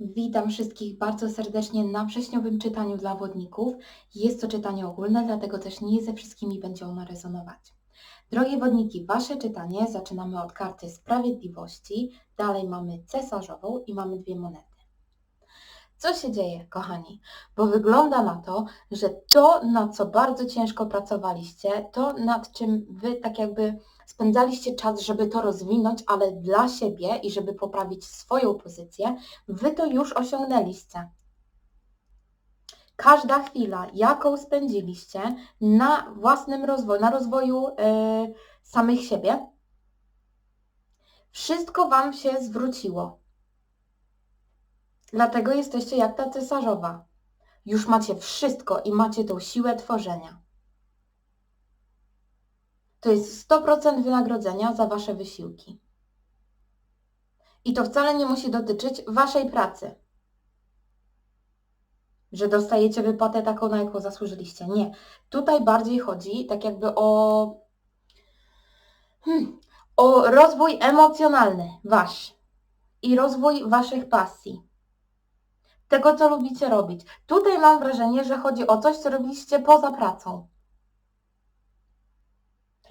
Witam wszystkich bardzo serdecznie na wrześniowym czytaniu dla wodników. Jest to czytanie ogólne, dlatego też nie ze wszystkimi będzie ono rezonować. Drogie wodniki, Wasze czytanie zaczynamy od karty Sprawiedliwości, dalej mamy cesarzową i mamy dwie monety. Co się dzieje, kochani? Bo wygląda na to, że to, nad co bardzo ciężko pracowaliście, to nad czym Wy tak jakby spędzaliście czas, żeby to rozwinąć, ale dla siebie i żeby poprawić swoją pozycję, Wy to już osiągnęliście. Każda chwila, jaką spędziliście na własnym rozwoju, na rozwoju e, samych siebie, wszystko Wam się zwróciło. Dlatego jesteście jak ta cesarzowa. Już macie wszystko i macie tą siłę tworzenia. To jest 100% wynagrodzenia za Wasze wysiłki. I to wcale nie musi dotyczyć Waszej pracy. Że dostajecie wypłatę taką, na jaką zasłużyliście. Nie. Tutaj bardziej chodzi tak jakby o, hmm, o rozwój emocjonalny Wasz i rozwój Waszych pasji. Tego, co lubicie robić. Tutaj mam wrażenie, że chodzi o coś, co robiliście poza pracą.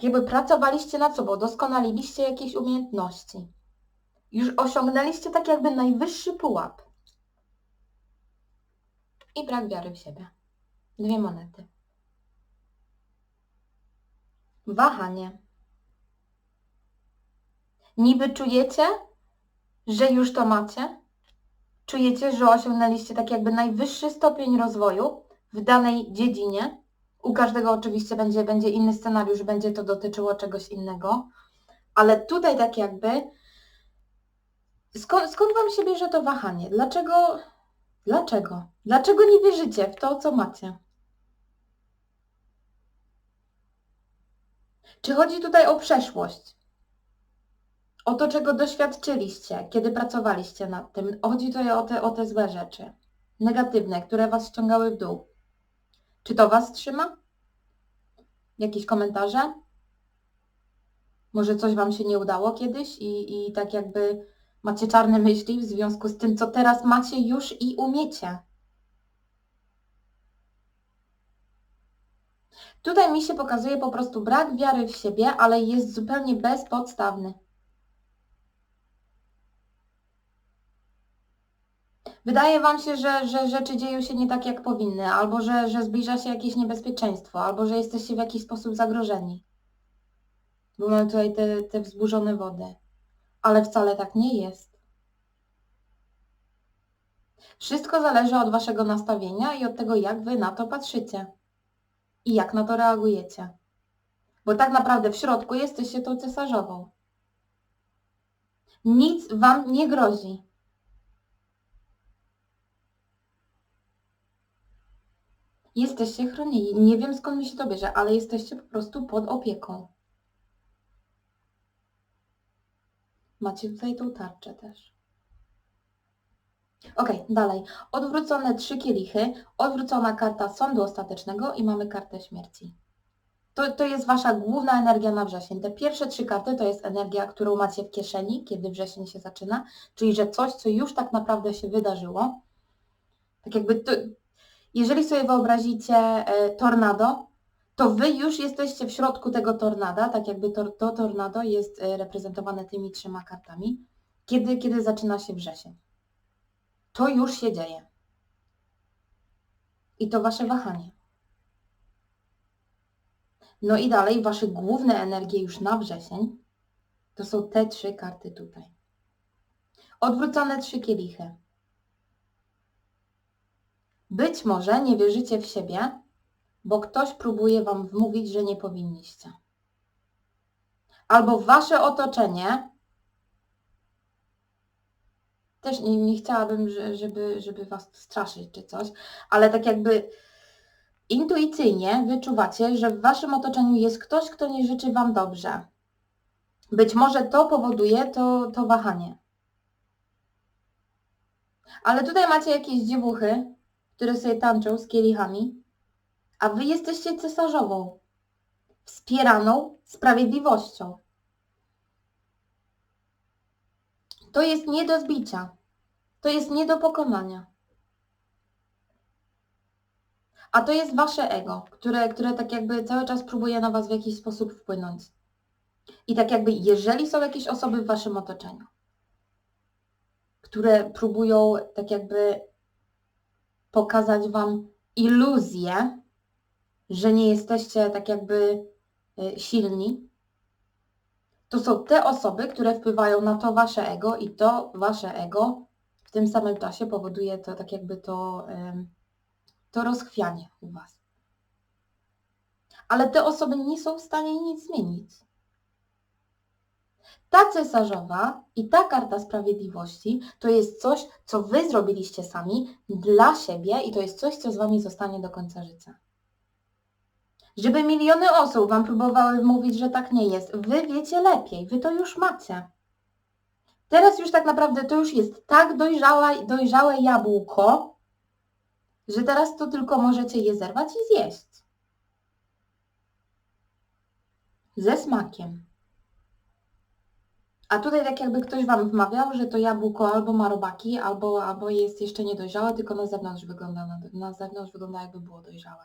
Jakby pracowaliście nad sobą, doskonaliliście jakieś umiejętności. Już osiągnęliście tak jakby najwyższy pułap. I brak wiary w siebie. Dwie monety. Wahanie. Niby czujecie, że już to macie? Czujecie, że osiągnęliście tak jakby najwyższy stopień rozwoju w danej dziedzinie? U każdego oczywiście będzie, będzie inny scenariusz, będzie to dotyczyło czegoś innego, ale tutaj tak jakby skąd, skąd Wam się bierze to wahanie? Dlaczego, dlaczego? Dlaczego nie wierzycie w to, co macie? Czy chodzi tutaj o przeszłość? O to, czego doświadczyliście, kiedy pracowaliście nad tym? Chodzi tutaj o te, o te złe rzeczy, negatywne, które Was ściągały w dół. Czy to Was trzyma? Jakieś komentarze? Może coś Wam się nie udało kiedyś i, i tak jakby macie czarne myśli w związku z tym, co teraz macie już i umiecie. Tutaj mi się pokazuje po prostu brak wiary w siebie, ale jest zupełnie bezpodstawny. Wydaje Wam się, że, że rzeczy dzieją się nie tak, jak powinny, albo że, że zbliża się jakieś niebezpieczeństwo, albo że jesteście w jakiś sposób zagrożeni. Bo mamy tutaj te, te wzburzone wody. Ale wcale tak nie jest. Wszystko zależy od Waszego nastawienia i od tego, jak Wy na to patrzycie. I jak na to reagujecie. Bo tak naprawdę w środku jesteście tą cesarzową. Nic Wam nie grozi. Jesteście chronieni. Nie wiem skąd mi się to bierze, ale jesteście po prostu pod opieką. Macie tutaj tą tarczę też. Ok, dalej. Odwrócone trzy kielichy, odwrócona karta sądu ostatecznego i mamy kartę śmierci. To, to jest Wasza główna energia na wrzesień. Te pierwsze trzy karty to jest energia, którą macie w kieszeni, kiedy wrzesień się zaczyna, czyli że coś, co już tak naprawdę się wydarzyło. Tak jakby to, jeżeli sobie wyobrazicie e, tornado, to Wy już jesteście w środku tego tornada, tak jakby to, to tornado jest e, reprezentowane tymi trzema kartami, kiedy, kiedy zaczyna się wrzesień. To już się dzieje. I to Wasze wahanie. No i dalej Wasze główne energie już na wrzesień to są te trzy karty tutaj. Odwrócone trzy kielichy. Być może nie wierzycie w siebie, bo ktoś próbuje Wam wmówić, że nie powinniście. Albo Wasze otoczenie, też nie, nie chciałabym, żeby, żeby Was straszyć czy coś, ale tak jakby intuicyjnie wyczuwacie, że w Waszym otoczeniu jest ktoś, kto nie życzy Wam dobrze. Być może to powoduje to, to wahanie. Ale tutaj macie jakieś dziewuchy, które sobie tańczą z kielichami, a wy jesteście cesarzową, wspieraną sprawiedliwością. To jest nie do zbicia. To jest nie do pokonania. A to jest wasze ego, które, które tak jakby cały czas próbuje na was w jakiś sposób wpłynąć. I tak jakby, jeżeli są jakieś osoby w waszym otoczeniu, które próbują tak jakby pokazać wam iluzję, że nie jesteście tak jakby y, silni, to są te osoby, które wpływają na to wasze ego i to wasze ego w tym samym czasie powoduje to tak jakby to, to rozchwianie u was. Ale te osoby nie są w stanie nic zmienić. Ta cesarzowa i ta karta sprawiedliwości to jest coś, co wy zrobiliście sami dla siebie i to jest coś, co z wami zostanie do końca życia. Żeby miliony osób wam próbowały mówić, że tak nie jest. Wy wiecie lepiej, wy to już macie. Teraz już tak naprawdę to już jest tak dojrzała, dojrzałe jabłko, że teraz to tylko możecie je zerwać i zjeść. Ze smakiem. A tutaj tak jakby ktoś Wam wmawiał, że to jabłko albo ma robaki, albo, albo jest jeszcze niedojrzałe, tylko na zewnątrz wygląda, na, na zewnątrz wygląda jakby było dojrzałe.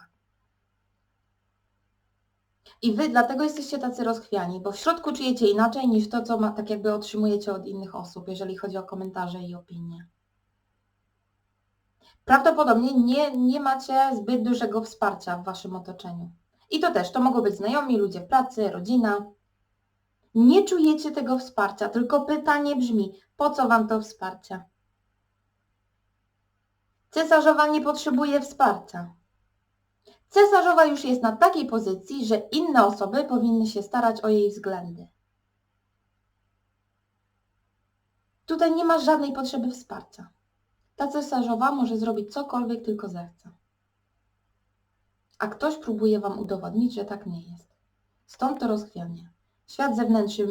I Wy dlatego jesteście tacy rozchwiani, bo w środku czujecie inaczej niż to, co ma, tak jakby otrzymujecie od innych osób, jeżeli chodzi o komentarze i opinie. Prawdopodobnie nie, nie macie zbyt dużego wsparcia w Waszym otoczeniu. I to też, to mogą być znajomi, ludzie w pracy, rodzina. Nie czujecie tego wsparcia, tylko pytanie brzmi, po co Wam to wsparcie? Cesarzowa nie potrzebuje wsparcia. Cesarzowa już jest na takiej pozycji, że inne osoby powinny się starać o jej względy. Tutaj nie ma żadnej potrzeby wsparcia. Ta cesarzowa może zrobić cokolwiek tylko zechce. A ktoś próbuje Wam udowodnić, że tak nie jest. Stąd to rozchwianie. Świat zewnętrzny,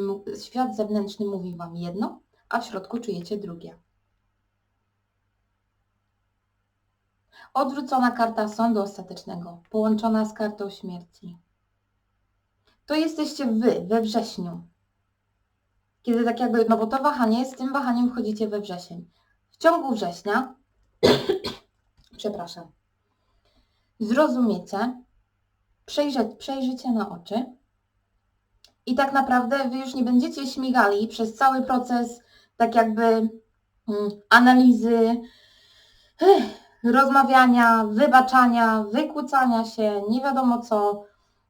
świat zewnętrzny mówi Wam jedno, a w środku czujecie drugie. Odwrócona karta sądu ostatecznego, połączona z kartą śmierci. To jesteście Wy we wrześniu. Kiedy tak jakby, no bo to wahanie, z tym wahaniem wchodzicie we wrzesień. W ciągu września, przepraszam, zrozumiecie, przejrze, przejrzycie na oczy i tak naprawdę Wy już nie będziecie śmigali przez cały proces tak jakby mm, analizy, rozmawiania, wybaczania, wykłócania się, nie wiadomo co,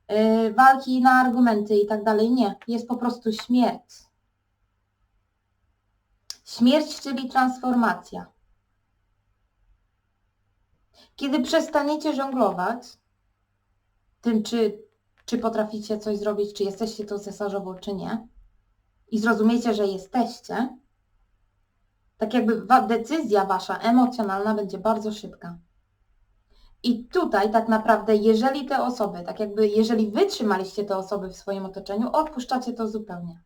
yy, walki na argumenty i tak dalej. Nie, jest po prostu śmierć. Śmierć, czyli transformacja. Kiedy przestaniecie żonglować tym, czy, czy potraficie coś zrobić, czy jesteście to cesarzową, czy nie, i zrozumiecie, że jesteście, tak jakby decyzja wasza emocjonalna będzie bardzo szybka. I tutaj tak naprawdę, jeżeli te osoby, tak jakby, jeżeli wytrzymaliście te osoby w swoim otoczeniu, odpuszczacie to zupełnie.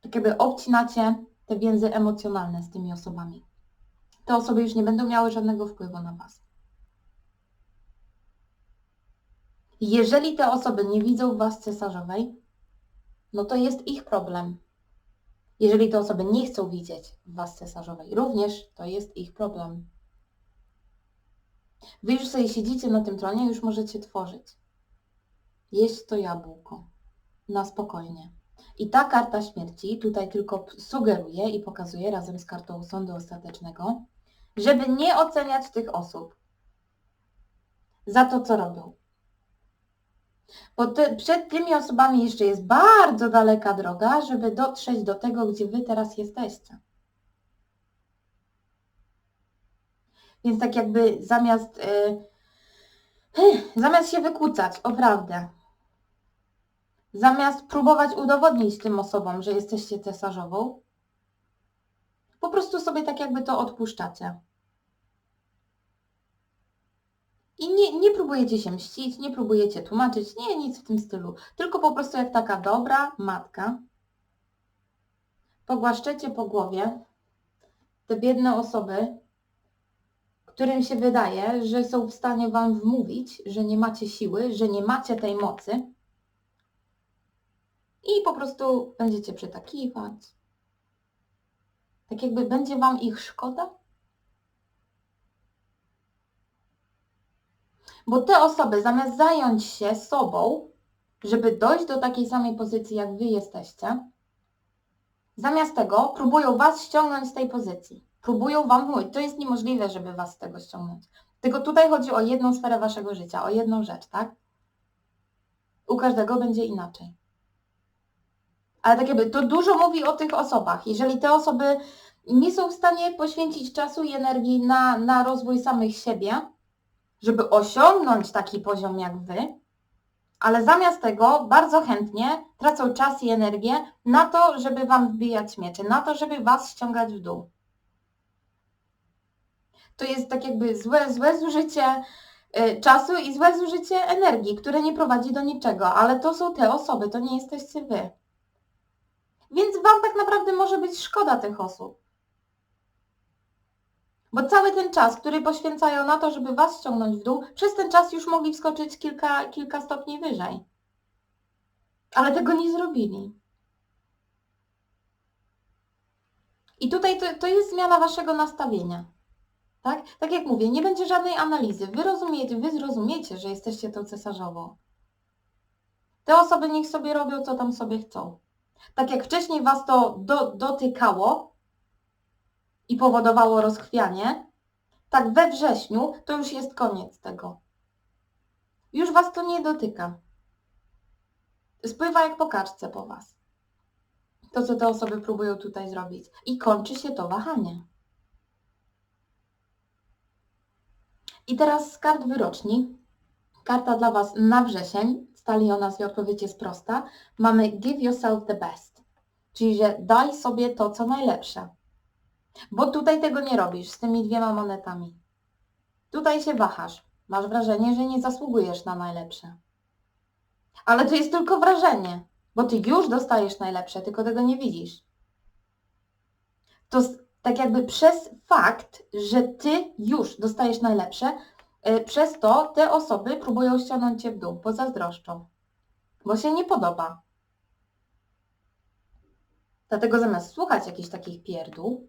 Tak jakby obcinacie te więzy emocjonalne z tymi osobami. Te osoby już nie będą miały żadnego wpływu na was. Jeżeli te osoby nie widzą was cesarzowej, no to jest ich problem. Jeżeli te osoby nie chcą widzieć Was cesarzowej, również to jest ich problem. Wy już sobie siedzicie na tym tronie, już możecie tworzyć. Jeść to jabłko. Na spokojnie. I ta karta śmierci tutaj tylko sugeruje i pokazuje razem z kartą sądu ostatecznego, żeby nie oceniać tych osób za to, co robią. Bo te, przed tymi osobami jeszcze jest bardzo daleka droga, żeby dotrzeć do tego, gdzie Wy teraz jesteście. Więc tak jakby zamiast, yy, zamiast się wykłócać o prawdę, zamiast próbować udowodnić tym osobom, że jesteście cesarzową, po prostu sobie tak jakby to odpuszczacie. I nie, nie próbujecie się mścić, nie próbujecie tłumaczyć, nie, nic w tym stylu. Tylko po prostu jak taka dobra matka pogłaszczecie po głowie te biedne osoby, którym się wydaje, że są w stanie Wam wmówić, że nie macie siły, że nie macie tej mocy i po prostu będziecie przytakiwać. Tak jakby będzie Wam ich szkoda? Bo te osoby zamiast zająć się sobą, żeby dojść do takiej samej pozycji, jak Wy jesteście, zamiast tego próbują Was ściągnąć z tej pozycji. Próbują Wam mówić, to jest niemożliwe, żeby Was z tego ściągnąć. Tylko tutaj chodzi o jedną sferę Waszego życia, o jedną rzecz, tak? U każdego będzie inaczej. Ale tak jakby to dużo mówi o tych osobach. Jeżeli te osoby nie są w stanie poświęcić czasu i energii na, na rozwój samych siebie, żeby osiągnąć taki poziom jak wy, ale zamiast tego bardzo chętnie tracą czas i energię na to, żeby wam wbijać miecze, na to, żeby was ściągać w dół. To jest tak jakby złe, złe zużycie y, czasu i złe zużycie energii, które nie prowadzi do niczego, ale to są te osoby, to nie jesteście wy. Więc Wam tak naprawdę może być szkoda tych osób. Bo cały ten czas, który poświęcają na to, żeby Was ściągnąć w dół, przez ten czas już mogli wskoczyć kilka, kilka stopni wyżej. Ale tego nie zrobili. I tutaj to, to jest zmiana Waszego nastawienia. Tak? tak jak mówię, nie będzie żadnej analizy. Wy rozumiecie, wy zrozumiecie, że jesteście tą cesarzową. Te osoby niech sobie robią, co tam sobie chcą. Tak jak wcześniej Was to do, dotykało i powodowało rozchwianie, tak we wrześniu to już jest koniec tego. Już Was to nie dotyka. Spływa jak po kaczce po Was. To, co te osoby próbują tutaj zrobić. I kończy się to wahanie. I teraz z kart wyroczni. Karta dla Was na wrzesień stali o nas i odpowiedź jest prosta. Mamy give yourself the best, czyli że daj sobie to, co najlepsze. Bo tutaj tego nie robisz z tymi dwiema monetami. Tutaj się wahasz. Masz wrażenie, że nie zasługujesz na najlepsze. Ale to jest tylko wrażenie, bo ty już dostajesz najlepsze, tylko tego nie widzisz. To tak jakby przez fakt, że ty już dostajesz najlepsze, E, przez to te osoby próbują ściągnąć Cię w dół, bo zazdroszczą, bo się nie podoba. Dlatego zamiast słuchać jakichś takich pierdół,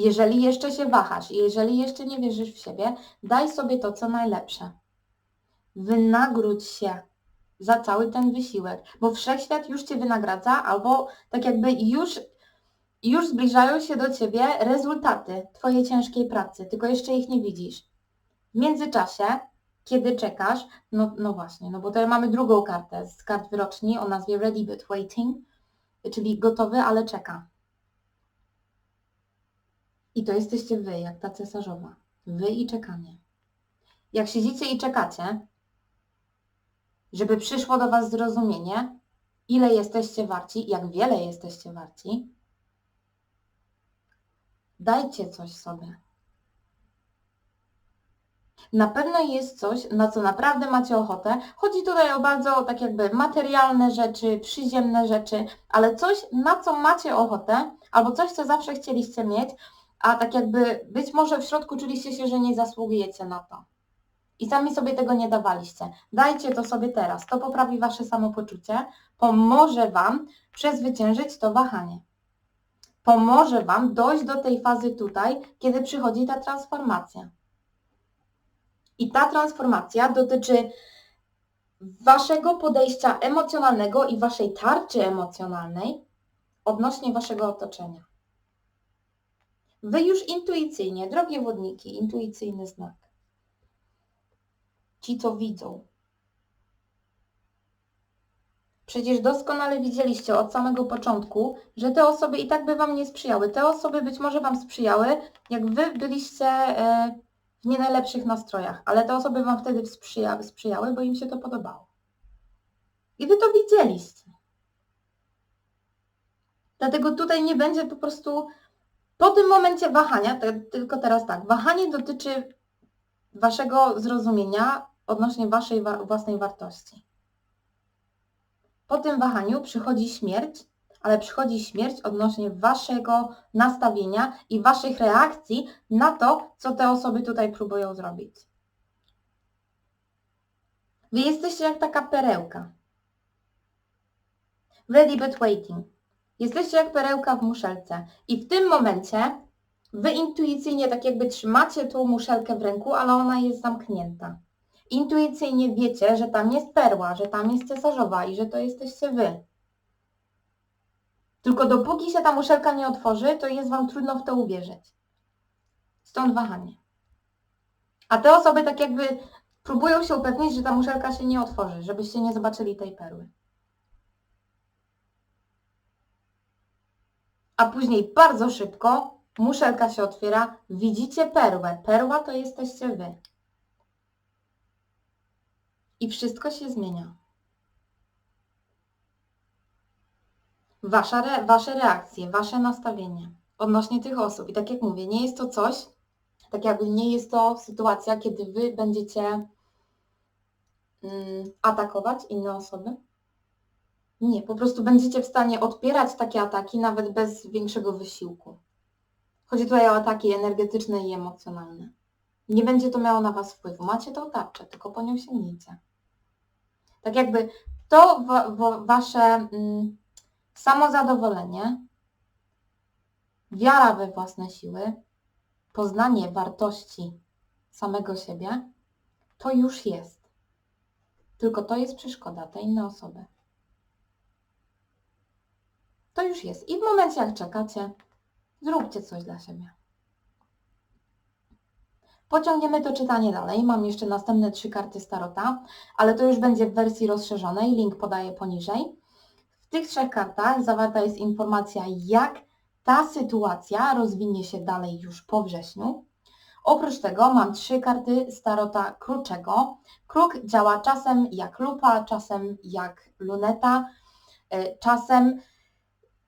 jeżeli jeszcze się wahasz, jeżeli jeszcze nie wierzysz w siebie, daj sobie to, co najlepsze. Wynagródź się za cały ten wysiłek, bo wszechświat już Cię wynagradza, albo tak jakby już już zbliżają się do Ciebie rezultaty Twojej ciężkiej pracy, tylko jeszcze ich nie widzisz. W międzyczasie, kiedy czekasz, no, no właśnie, no bo tutaj mamy drugą kartę z kart wyroczni o nazwie Ready but Waiting, czyli gotowy, ale czeka. I to jesteście Wy, jak ta cesarzowa. Wy i czekanie. Jak siedzicie i czekacie, żeby przyszło do Was zrozumienie, ile jesteście warci, jak wiele jesteście warci, Dajcie coś sobie. Na pewno jest coś, na co naprawdę macie ochotę. Chodzi tutaj o bardzo tak jakby materialne rzeczy, przyziemne rzeczy, ale coś, na co macie ochotę, albo coś, co zawsze chcieliście mieć, a tak jakby być może w środku czuliście się, że nie zasługujecie na to. I sami sobie tego nie dawaliście. Dajcie to sobie teraz. To poprawi Wasze samopoczucie, pomoże Wam przezwyciężyć to wahanie pomoże Wam dojść do tej fazy tutaj, kiedy przychodzi ta transformacja. I ta transformacja dotyczy Waszego podejścia emocjonalnego i Waszej tarczy emocjonalnej odnośnie Waszego otoczenia. Wy już intuicyjnie, drogie wodniki, intuicyjny znak. Ci, co widzą, Przecież doskonale widzieliście od samego początku, że te osoby i tak by Wam nie sprzyjały. Te osoby być może Wam sprzyjały, jak Wy byliście e, w nie najlepszych nastrojach, ale te osoby Wam wtedy sprzyjały, sprzyjały, bo im się to podobało. I Wy to widzieliście. Dlatego tutaj nie będzie po prostu po tym momencie wahania, tylko teraz tak, wahanie dotyczy Waszego zrozumienia odnośnie Waszej własnej wartości. Po tym wahaniu przychodzi śmierć, ale przychodzi śmierć odnośnie Waszego nastawienia i Waszych reakcji na to, co te osoby tutaj próbują zrobić. Wy jesteście jak taka perełka. Ready but waiting. Jesteście jak perełka w muszelce i w tym momencie wy intuicyjnie tak jakby trzymacie tą muszelkę w ręku, ale ona jest zamknięta. Intuicyjnie wiecie, że tam jest perła, że tam jest cesarzowa i że to jesteście wy. Tylko dopóki się ta muszelka nie otworzy, to jest wam trudno w to uwierzyć. Stąd wahanie. A te osoby tak jakby próbują się upewnić, że ta muszelka się nie otworzy, żebyście nie zobaczyli tej perły. A później bardzo szybko muszelka się otwiera, widzicie perłę. Perła to jesteście wy. I wszystko się zmienia. Wasza re, wasze reakcje, wasze nastawienie odnośnie tych osób. I tak jak mówię, nie jest to coś, tak jakby nie jest to sytuacja, kiedy wy będziecie mm, atakować inne osoby. Nie, po prostu będziecie w stanie odpierać takie ataki nawet bez większego wysiłku. Chodzi tutaj o ataki energetyczne i emocjonalne. Nie będzie to miało na Was wpływu. Macie tą tarczę, tylko po nią sięgnijcie. Tak jakby to wa wa Wasze mm, samozadowolenie, wiara we własne siły, poznanie wartości samego siebie, to już jest. Tylko to jest przeszkoda, te inne osoby. To już jest. I w momencie, jak czekacie, zróbcie coś dla siebie. Pociągniemy to czytanie dalej. Mam jeszcze następne trzy karty Starota, ale to już będzie w wersji rozszerzonej. Link podaję poniżej. W tych trzech kartach zawarta jest informacja, jak ta sytuacja rozwinie się dalej już po wrześniu. Oprócz tego mam trzy karty Starota Kruczego. Kruk działa czasem jak lupa, czasem jak luneta, y, czasem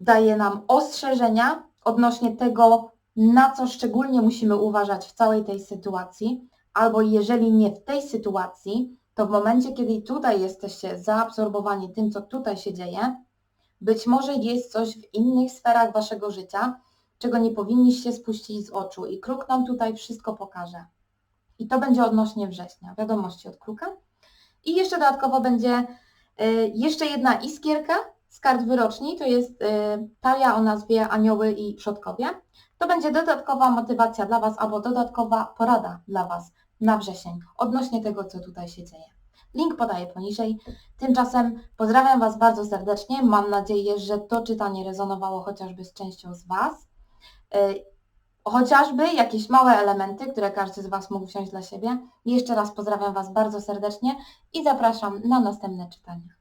daje nam ostrzeżenia odnośnie tego, na co szczególnie musimy uważać w całej tej sytuacji, albo jeżeli nie w tej sytuacji, to w momencie, kiedy tutaj jesteście zaabsorbowani tym, co tutaj się dzieje, być może jest coś w innych sferach waszego życia, czego nie powinniście spuścić z oczu i kruk nam tutaj wszystko pokaże. I to będzie odnośnie września, wiadomości od kruka. I jeszcze dodatkowo będzie y, jeszcze jedna iskierka z kart wyroczni, to jest y, talia o nazwie Anioły i Przodkowie. To będzie dodatkowa motywacja dla Was albo dodatkowa porada dla Was na wrzesień odnośnie tego, co tutaj się dzieje. Link podaję poniżej. Tymczasem pozdrawiam Was bardzo serdecznie. Mam nadzieję, że to czytanie rezonowało chociażby z częścią z Was. Y, chociażby jakieś małe elementy, które każdy z Was mógł wziąć dla siebie. Jeszcze raz pozdrawiam Was bardzo serdecznie i zapraszam na następne czytania.